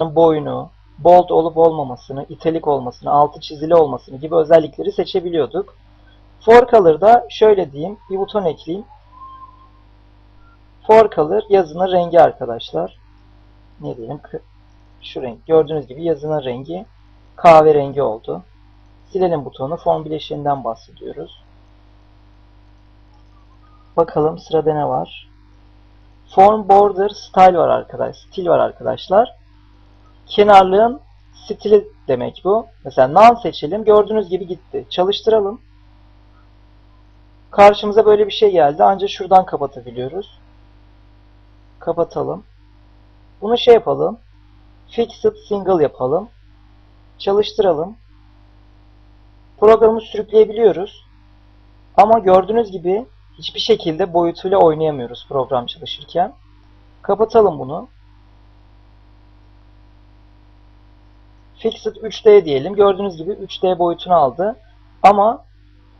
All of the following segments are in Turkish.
boyunu, bold olup olmamasını, italik olmasını, altı çizili olmasını gibi özellikleri seçebiliyorduk. For Color'da şöyle diyeyim, bir buton ekleyeyim. For Color yazının rengi arkadaşlar. Ne diyelim? Şu renk. Gördüğünüz gibi yazının rengi kahverengi oldu. Silelim butonu. Form bileşiğinden bahsediyoruz. Bakalım sırada ne var? Form Border Style var arkadaş. Stil var arkadaşlar. Kenarlığın stili demek bu. Mesela none seçelim. Gördüğünüz gibi gitti. Çalıştıralım. Karşımıza böyle bir şey geldi. Ancak şuradan kapatabiliyoruz. Kapatalım. Bunu şey yapalım. Fixed single yapalım. Çalıştıralım. Programı sürükleyebiliyoruz. Ama gördüğünüz gibi hiçbir şekilde boyutuyla oynayamıyoruz program çalışırken. Kapatalım bunu. Fixed 3D diyelim. Gördüğünüz gibi 3D boyutunu aldı. Ama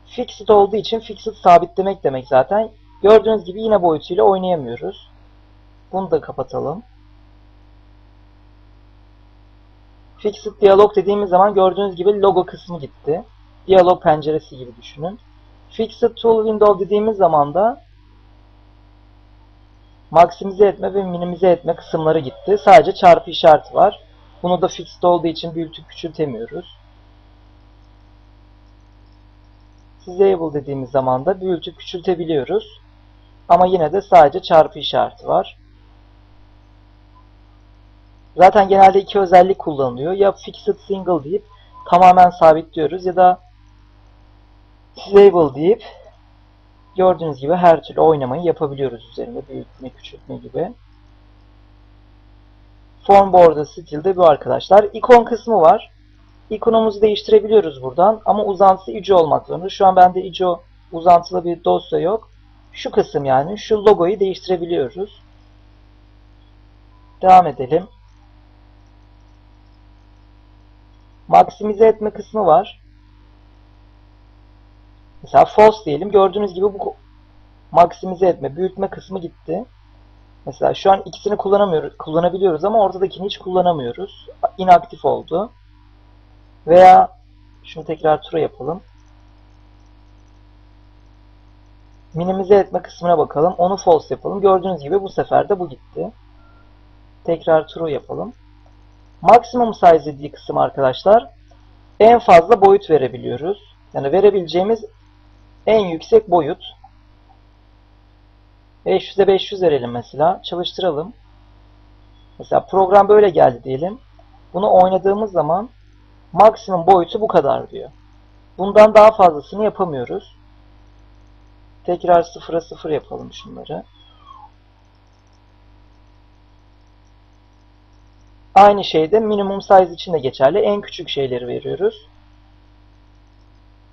Fixed olduğu için Fixed sabitlemek demek zaten. Gördüğünüz gibi yine boyutuyla oynayamıyoruz. Bunu da kapatalım. Fixed Dialog dediğimiz zaman gördüğünüz gibi logo kısmı gitti. Diyalog penceresi gibi düşünün. Fixed Tool Window dediğimiz zaman da maksimize etme ve minimize etme kısımları gitti. Sadece çarpı işareti var. Bunu da fixed olduğu için büyütüp küçültemiyoruz. Disable dediğimiz zaman da büyütüp küçültebiliyoruz. Ama yine de sadece çarpı işareti var. Zaten genelde iki özellik kullanılıyor. Ya fixed single deyip tamamen sabitliyoruz ya da disable deyip gördüğünüz gibi her türlü oynamayı yapabiliyoruz üzerinde büyütme, küçültme gibi. Form border stilde bu arkadaşlar. İkon kısmı var. İkonumuzu değiştirebiliyoruz buradan ama uzantısı ico olmak zorunda. Şu an bende ico uzantılı bir dosya yok. Şu kısım yani şu logoyu değiştirebiliyoruz. Devam edelim. Maksimize etme kısmı var. Mesela false diyelim. Gördüğünüz gibi bu maksimize etme, büyütme kısmı gitti. Mesela şu an ikisini kullanamıyoruz, kullanabiliyoruz ama ortadakini hiç kullanamıyoruz. Inaktif oldu. Veya şunu tekrar tura yapalım. Minimize etme kısmına bakalım. Onu false yapalım. Gördüğünüz gibi bu sefer de bu gitti. Tekrar true yapalım. Maksimum size dediği kısım arkadaşlar en fazla boyut verebiliyoruz. Yani verebileceğimiz en yüksek boyut. 500'e 500 verelim mesela. Çalıştıralım. Mesela program böyle geldi diyelim. Bunu oynadığımız zaman maksimum boyutu bu kadar diyor. Bundan daha fazlasını yapamıyoruz. Tekrar sıfıra sıfır yapalım şunları. Aynı şey de minimum size için de geçerli. En küçük şeyleri veriyoruz.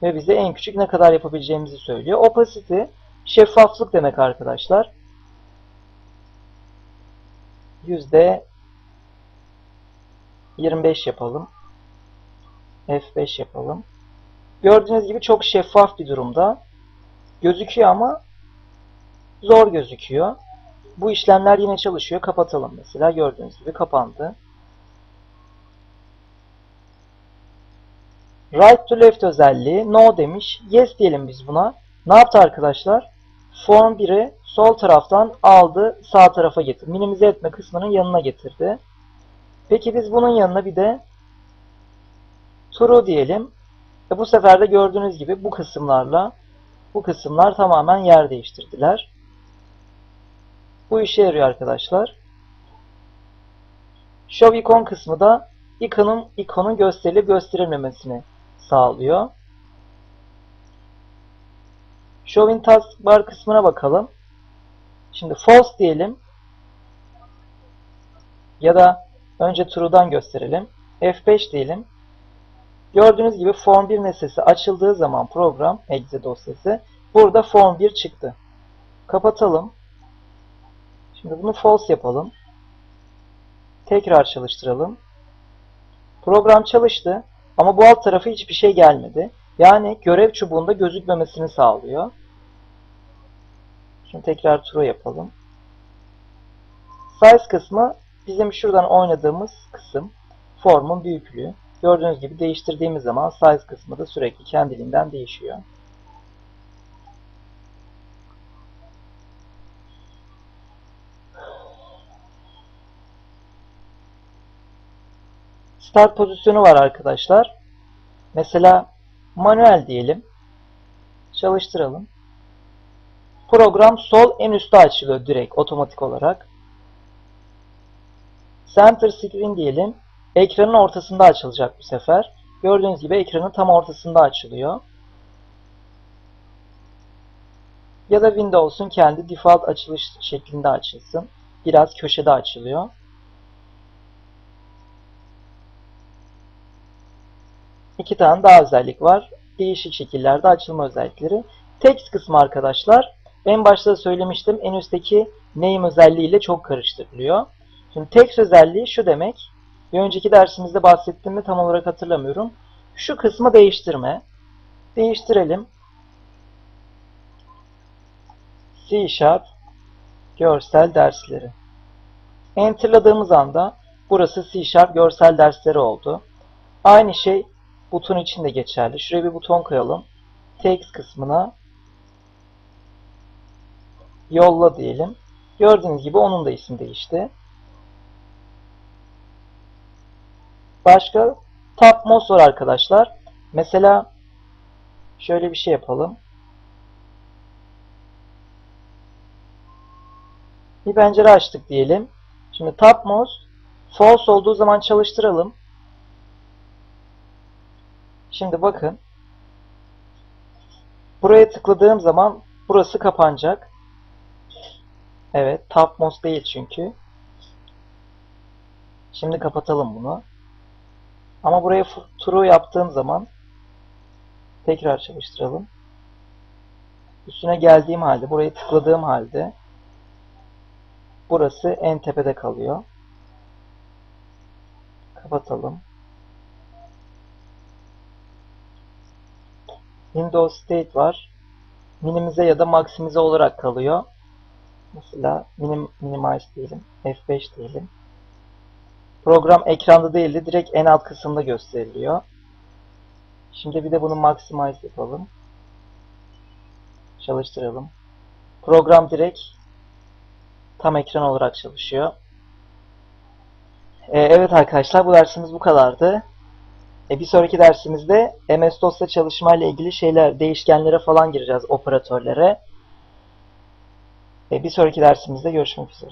Ve bize en küçük ne kadar yapabileceğimizi söylüyor. Opacity şeffaflık demek arkadaşlar. Yüzde 25 yapalım. F5 yapalım. Gördüğünüz gibi çok şeffaf bir durumda. Gözüküyor ama zor gözüküyor. Bu işlemler yine çalışıyor. Kapatalım mesela. Gördüğünüz gibi kapandı. Right to left özelliği no demiş. Yes diyelim biz buna. Ne yaptı arkadaşlar? Form 1'i sol taraftan aldı sağ tarafa getirdi. Minimize etme kısmının yanına getirdi. Peki biz bunun yanına bir de true diyelim. Ve bu sefer de gördüğünüz gibi bu kısımlarla bu kısımlar tamamen yer değiştirdiler. Bu işe yarıyor arkadaşlar. Show icon kısmı da ikonun, ikonun gösterilip gösterilmemesini sağlıyor. Show in taskbar kısmına bakalım. Şimdi false diyelim. Ya da önce true'dan gösterelim. F5 diyelim. Gördüğünüz gibi form 1 nesnesi açıldığı zaman program exe dosyası burada form 1 çıktı. Kapatalım. Şimdi bunu false yapalım. Tekrar çalıştıralım. Program çalıştı ama bu alt tarafı hiçbir şey gelmedi. Yani görev çubuğunda gözükmemesini sağlıyor. Şimdi tekrar true yapalım. Size kısmı bizim şuradan oynadığımız kısım formun büyüklüğü. Gördüğünüz gibi değiştirdiğimiz zaman size kısmı da sürekli kendiliğinden değişiyor. Start pozisyonu var arkadaşlar. Mesela manuel diyelim. Çalıştıralım. Program sol en üstte açılıyor direkt otomatik olarak. Center screen diyelim. Ekranın ortasında açılacak bu sefer. Gördüğünüz gibi ekranın tam ortasında açılıyor. Ya da Windows'un kendi default açılış şeklinde açılsın. Biraz köşede açılıyor. İki tane daha özellik var. Değişik şekillerde açılma özellikleri. Text kısmı arkadaşlar. En başta da söylemiştim. En üstteki name özelliğiyle çok karıştırılıyor. Şimdi text özelliği şu demek. Bir önceki dersimizde bahsettim mi tam olarak hatırlamıyorum. Şu kısmı değiştirme. Değiştirelim. C Sharp görsel dersleri. Enter'ladığımız anda burası C Sharp görsel dersleri oldu. Aynı şey buton için de geçerli. Şuraya bir buton koyalım. Text kısmına yolla diyelim. Gördüğünüz gibi onun da ismi değişti. Başka topmost var arkadaşlar. Mesela şöyle bir şey yapalım. Bir pencere açtık diyelim. Şimdi topmost false olduğu zaman çalıştıralım. Şimdi bakın. Buraya tıkladığım zaman burası kapanacak. Evet, topmost değil çünkü. Şimdi kapatalım bunu. Ama buraya true yaptığım zaman tekrar çalıştıralım. Üstüne geldiğim halde, buraya tıkladığım halde burası en tepede kalıyor. Kapatalım. Windows State var. Minimize ya da maksimize olarak kalıyor. Mesela minim, minimize diyelim. F5 diyelim. Program ekranda değil de direkt en alt kısımda gösteriliyor. Şimdi bir de bunu maximize yapalım. Çalıştıralım. Program direkt tam ekran olarak çalışıyor. Ee, evet arkadaşlar bu dersimiz bu kadardı. Ee, bir sonraki dersimizde MS-DOS'ta çalışma ile ilgili şeyler, değişkenlere falan gireceğiz, operatörlere. Ee, bir sonraki dersimizde görüşmek üzere.